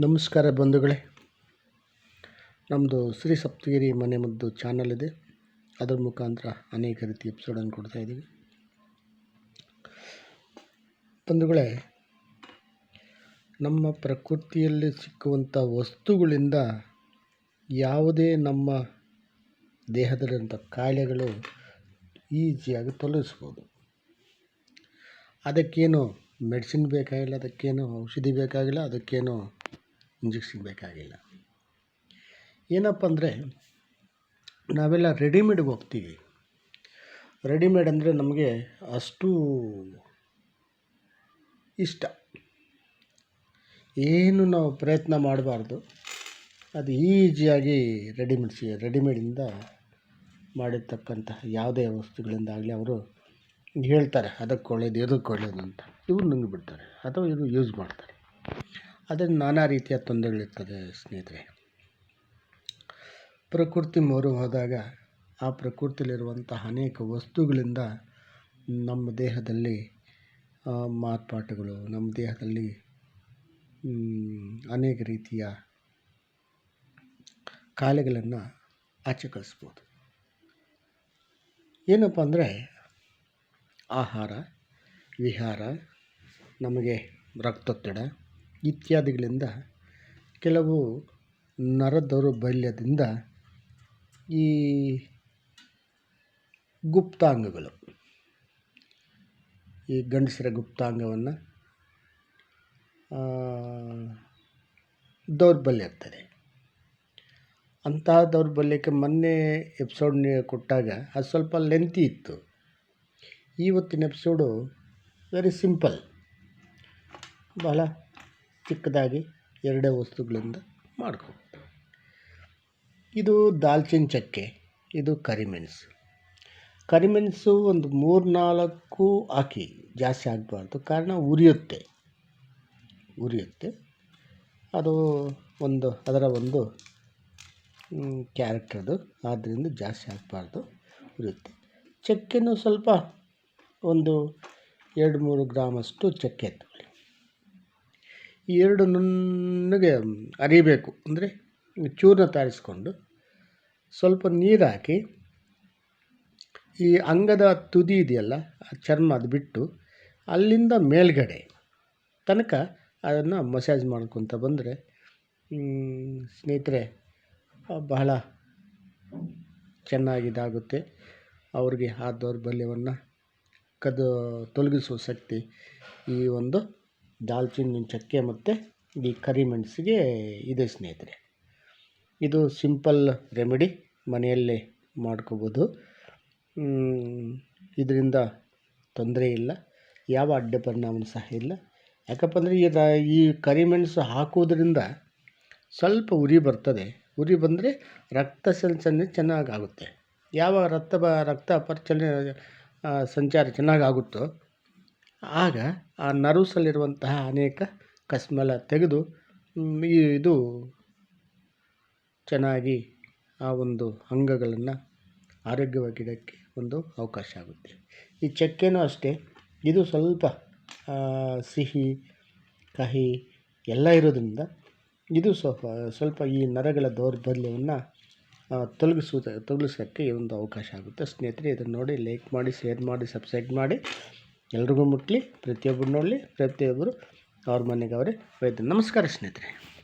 ನಮಸ್ಕಾರ ಬಂಧುಗಳೇ. ನಮ್ಮದು ಶ್ರೀ ಸಪ್ತಗಿರಿ ಮನೆ ಮದ್ದು ಚಾನಲ್ ಇದೆ. ಅದರ ಮುಖಾಂತರ ಅನೇಕ ರೀತಿ ಎಪಿಸೋಡನ್ನು ಕೊಡ್ತಾ ಇದ್ದೀವಿ. ಬಂಧುಗಳೇ, ನಮ್ಮ ಪ್ರಕೃತಿಯಲ್ಲಿ ಸಿಕ್ಕುವಂಥ ವಸ್ತುಗಳಿಂದ ಯಾವುದೇ ನಮ್ಮ ದೇಹದಲ್ಲಿರುವಂಥ ಕಾಯಿಲೆಗಳು ಈಸಿಯಾಗಿ ತೊಲಗಿಸ್ಬೋದು. ಅದಕ್ಕೇನು ಮೆಡಿಸಿನ್ ಬೇಕಾಗಿಲ್ಲ, ಅದಕ್ಕೇನು ಔಷಧಿ ಬೇಕಾಗಿಲ್ಲ, ಅದಕ್ಕೇನು ಇಂಜೆಕ್ಷನ್ ಬೇಕಾಗಿಲ್ಲ ಏನಪ್ಪ ಅಂದರೆ, ನಾವೆಲ್ಲ ರೆಡಿಮೇಡ್ಗೆ ಹೋಗ್ತೀವಿ. ರೆಡಿಮೇಡ್ ಅಂದರೆ ನಮಗೆ ಅಷ್ಟು ಇಷ್ಟ. ಏನು ನಾವು ಪ್ರಯತ್ನ ಮಾಡಬಾರ್ದು. ಅದು ಈಸಿಯಾಗಿ ರೆಡಿಮೇಡ್ ಸಿ, ರೆಡಿಮೇಡಿಂದ ಮಾಡಿರ್ತಕ್ಕಂತಹ ಯಾವುದೇ ವಸ್ತುಗಳಿಂದಾಗಲಿ ಅವರು ಹೇಳ್ತಾರೆ, ಅದಕ್ಕೆ ಒಳ್ಳೇದು ಇದಕ್ಕೆ ಒಳ್ಳೇದು ಅಂತ. ಇವ್ರು ನುಂಗಿಬಿಡ್ತಾರೆ, ಅಥವಾ ಇವರು ಯೂಸ್ ಮಾಡ್ತಾರೆ. ಅದರಿಂದ ನಾನಾ ರೀತಿಯ ತೊಂದರೆಗಳಿರ್ತದೆ ಸ್ನೇಹಿತರೆ. ಪ್ರಕೃತಿ ಮೊರೆ ಹೋದಾಗ ಆ ಪ್ರಕೃತಿಯಲ್ಲಿರುವಂತಹ ಅನೇಕ ವಸ್ತುಗಳಿಂದ ನಮ್ಮ ದೇಹದಲ್ಲಿ ಮಾರ್ಪಾಟುಗಳು, ನಮ್ಮ ದೇಹದಲ್ಲಿ ಅನೇಕ ರೀತಿಯ ಕಾಯಿಲೆಗಳನ್ನು ಆಚೆ ಕಳಿಸ್ಬೋದು ಏನಪ್ಪ ಅಂದರೆ ಆಹಾರ, ವಿಹಾರ, ನಮಗೆ ರಕ್ತೊತ್ತಡ ಇತ್ಯಾದಿಗಳಿಂದ ಕೆಲವು ನರ ದೌರ್ಬಲ್ಯದಿಂದ ಈ ಗುಪ್ತಾಂಗಗಳು, ಈ ಗಂಡಸರ ಗುಪ್ತಾಂಗವನ್ನು ದೌರ್ಬಲ್ಯ ಇರ್ತದೆ ಅಂತಹ ದೌರ್ಬಲ್ಯಕ್ಕೆ ಮೊನ್ನೆ ಎಪಿಸೋಡ್ ಕೊಟ್ಟಾಗ ಅದು ಸ್ವಲ್ಪ ಲೆಂತಿ ಇತ್ತು. ಇವತ್ತಿನ ಎಪಿಸೋಡು ವೆರಿ ಸಿಂಪಲ್ ಬಹಳ ಚಿಕ್ಕದಾಗಿ ಎರಡೇ ವಸ್ತುಗಳಿಂದ ಮಾಡ್ಕೊಬೇಕು ಇದು ದಾಲ್ಚಿನ್ ಚಕ್ಕೆ ಇದು ಕರಿಮೆಣಸು ಕರಿಮೆಣಸು ಒಂದು ಮೂರು ನಾಲ್ಕು ಹಾಕಿ ಜಾಸ್ತಿ ಆಗಬಾರ್ದು, ಕಾರಣ ಉರಿಯುತ್ತೆ. ಉರಿಯುತ್ತೆ. ಅದು ಒಂದು, ಅದರ ಒಂದು ಕ್ಯಾರೆಕ್ಟರ್ದು ಆದ್ದರಿಂದ ಜಾಸ್ತಿ ಆಗಬಾರ್ದು, ಉರಿಯುತ್ತೆ. ಚಕ್ಕೆನೂ ಸ್ವಲ್ಪ ಒಂದು ಎರಡು ಮೂರು ಗ್ರಾಮಷ್ಟು ಚಕ್ಕೆ ಈ ಎರಡು ನುಣ್ಣಗೆ ಅರಿಬೇಕು. ಅಂದರೆ ಚೂರ್ಣ ತಾರಿಸ್ಕೊಂಡು ಸ್ವಲ್ಪ ನೀರು ಹಾಕಿ ಈ ಅಂಗದ ತುದಿ ಇದೆಯಲ್ಲ, ಆ ಚರ್ಮ ಅದು ಬಿಟ್ಟು ಅಲ್ಲಿಂದ ಮೇಲ್ಗಡೆ ತನಕ ಅದನ್ನು ಮಸಾಜ್ ಮಾಡ್ಕೊತ ಬಂದರೆ ಸ್ನೇಹಿತರೆ, ಬಹಳ ಚೆನ್ನಾಗಿದಾಗುತ್ತೆ. ಅವ್ರಿಗೆ ಆ ದೌರ್ಬಲ್ಯವನ್ನು ಕದ್ದು ತೊಲಗಿಸುವ ಶಕ್ತಿ ಈ ಒಂದು ದಾಲ್ಚಿನ್ನಿ ಚಕ್ಕೆ ಮತ್ತು ಈ ಕರಿಮೆಣಸಿಗೆ ಇದೆ ಸ್ನೇಹಿತರೆ. ಇದು ಸಿಂಪಲ್ ರೆಮಿಡಿ ಮನೆಯಲ್ಲೇ ಮಾಡ್ಕೋಬೋದು. ಇದರಿಂದ ತೊಂದರೆ ಇಲ್ಲ, ಯಾವ ಅಡ್ಡ ಪರಿಣಾಮ ಸಹ ಇಲ್ಲ. ಯಾಕಪ್ಪ ಅಂದರೆ ಈಗ ಈ ಕರಿಮೆಣಸು ಹಾಕೋದ್ರಿಂದ ಸ್ವಲ್ಪ ಉರಿ ಬರ್ತದೆ. ಉರಿ ಬಂದರೆ ರಕ್ತ ಸಂಚಲನೆ ಚೆನ್ನಾಗಾಗುತ್ತೆ. ಯಾವ ರಕ್ತ ಬ, ರಕ್ತ ಪರಿಚಲನೆ ಸಂಚಾರ ಚೆನ್ನಾಗಾಗುತ್ತೋ ಆಗ ಆ ನರ್ವ್ಸಲ್ಲಿರುವಂತಹ ಅನೇಕ ಕಸ್ಮೆಲ್ಲ ತೆಗೆದು ಇದು ಚೆನ್ನಾಗಿ ಆ ಒಂದು ಅಂಗಗಳನ್ನು ಆರೋಗ್ಯವಾಗಿಡೋಕ್ಕೆ ಒಂದು ಅವಕಾಶ ಆಗುತ್ತೆ. ಈ ಚಕ್ಕೆನೂ ಅಷ್ಟೇ, ಇದು ಸ್ವಲ್ಪ ಸಿಹಿ, ಕಹಿ ಎಲ್ಲ ಇರೋದ್ರಿಂದ ಇದು ಸ್ವಲ್ಪ ಸ್ವಲ್ಪ ಈ ನರಗಳ ದೌರ್ಬಲ್ಯವನ್ನು ತೊಲಗಿಸುವ ತೊಲಗಿಸೋಕ್ಕೆ ಒಂದು ಅವಕಾಶ ಆಗುತ್ತೆ. ಸ್ನೇಹಿತರೆ, ಇದನ್ನು ನೋಡಿ ಲೈಕ್ ಮಾಡಿ ಶೇರ್ ಮಾಡಿ ಸಬ್ಸ್ಕ್ರೈಬ್ ಮಾಡಿ. ಎಲ್ರಿಗೂ ಮುಟ್ಟಲಿ ಪ್ರತಿಯೊಬ್ಬರು ನೋಡಲಿ ಪ್ರತಿಯೊಬ್ಬರು ಅವ್ರ ಮನೆಗೆ ಅವರೇ ವೈದ್ಯ ನಮಸ್ಕಾರ ಸ್ನೇಹಿತರೆ.